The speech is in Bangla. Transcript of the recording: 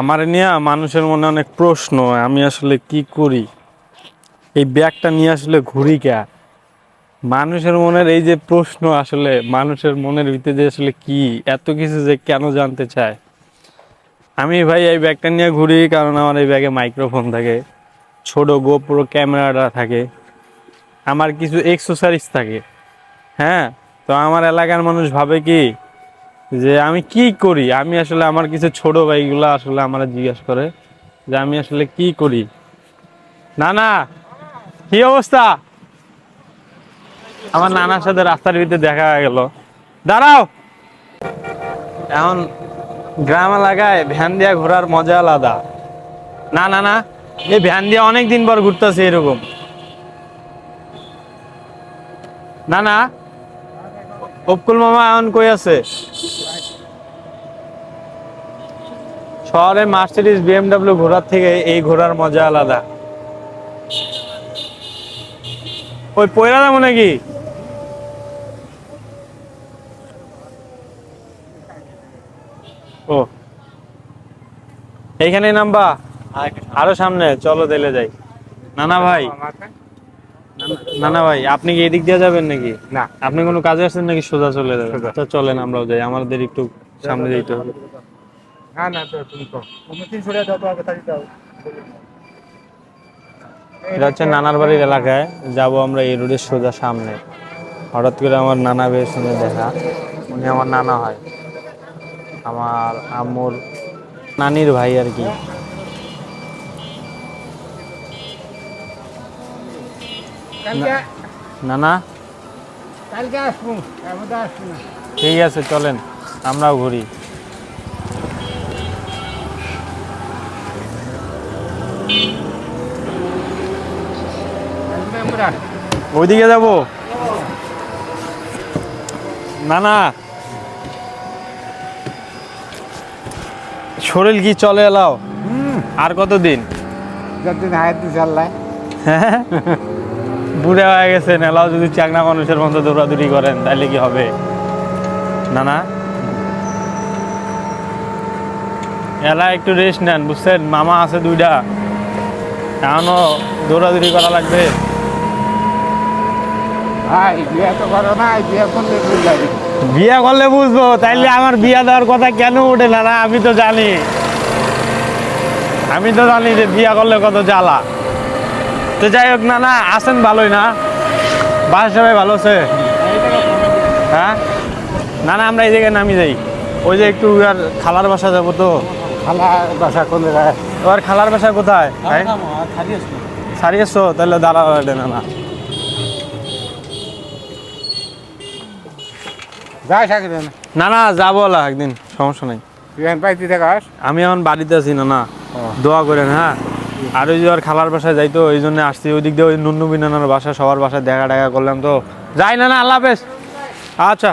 আমার নিয়ে মানুষের মনে অনেক প্রশ্ন, আমি আসলে কি করি? এই ব্যাগটা নিয়ে আসলে ঘুরি কে? মানুষের মনের এই যে প্রশ্ন আসলে, মানুষের মনের ভিতরে যে আসলে কি, এত কিছু যে কেন জানতে চায়? আমি ভাই এই ব্যাগটা নিয়ে ঘুরি কারণ আমার এই ব্যাগে মাইক্রোফোন থাকে, ছোট গোপ্রো ক্যামেরাটা থাকে, আমার কিছু এক্সারসাইজ থাকে। হ্যাঁ তো আমার এলাকার মানুষ ভাবে কি যে আমি কি করি? আমি আসলে আমার কিছু ছোট ভাইগুলো আসলে আমার জিজ্ঞাসা করে যে আমি আসলে কি করি? না না। কি অবস্থা? আমার নানার সাথে রাস্তার ভিতরে দেখা গেল। দাঁড়াও। এখন গ্রাম এলাকায় ভ্যান দিয়া ঘোরার মজা আলাদা। না না না। এই ভ্যান দিয়ে অনেক দিন পর ঘুরতেছে এরকম। না না। অপকুল মামা এখন কই আছে? শহরে মার্সিডিজ বিএমডব্লিউ ঘোরার থেকে এই ঘোরার মজা আলাদা। ওই পয়লা যাব নাকি? ও। এইখানে নামবা। আরও সামনে, চলো দিলে যাই। নানা ভাই। নানা ভাই আপনি কি এদিক দিয়ে যাবেন নাকি? না। আপনি কোনো কাজে আসছেন নাকি সোজা চলে যাবেন? তো চলেন আমরাও যাই আমাদের একটু সামনে যেতে হবে। না না তুমি তো তিনশো টাকা দাও আগে থাকি দাও। এটা হচ্ছে নানার বাড়ির এলাকায়। যাব আমরা এই রোডের সোজা সামনে। হঠাৎ করে আমার নানা ভাইয়ের সঙ্গে দেখা। উনি আমার নানা হয়। আমার আম্মুর নানির ভাই আর কি। কালকে নানা কালকে আসব আসব না। ঠিক আছে চলেন আমরাও ঘুরি। ওইদিকে যাব? না না। শরীর কি চলে এলাও? আর কতদিন? যতদিন হায়াত আল্লাহ। হ্যাঁ বুড়ে হয়ে গেছেন এলাও যদি চাকনা মানুষের মতো দৌড়াদৌড়ি করেন তাহলে কি হবে? না না এলা একটু রেস্ট নেন বুঝছেন? মামা আছে দুইটা। এখনও দৌড়াদৌড়ি করা লাগবে। বিয়ে করলে বুঝব তাইলে আমার বিয়ে দেওয়ার কথা কেন ওঠে না না? আমি তো জানি। আমি তো জানি যে বিয়ে করলে কত জ্বালা। তো যাই হোক না না আছেন ভালোই না? বাসা সবাই ভালো আছে? হ্যাঁ? না না আমরা এই জায়গায় নামি যাই ওই যে একটু আর খালার বাসা যাব তো। খালা বাসা কোন জায়গায় তোমার খালার বাসা কোথায় সারিয়েছো? তাহলে দাঁড়া না না। যাই থাকি না না যাব না একদিন সমস্যা নেই। আমি এখন বাড়িতে আছি না না। দোয়া করেন হ্যাঁ? আর ওই যে আর খালার বাসায় যাই তো ওই জন্য আসছি। ওই দিক দিয়ে ওই নুন্নু বিনানার বাসা সবার বাসায় দেখা টাকা করলাম তো। যাই না না, আল্লাহ হাফেজ। আচ্ছা।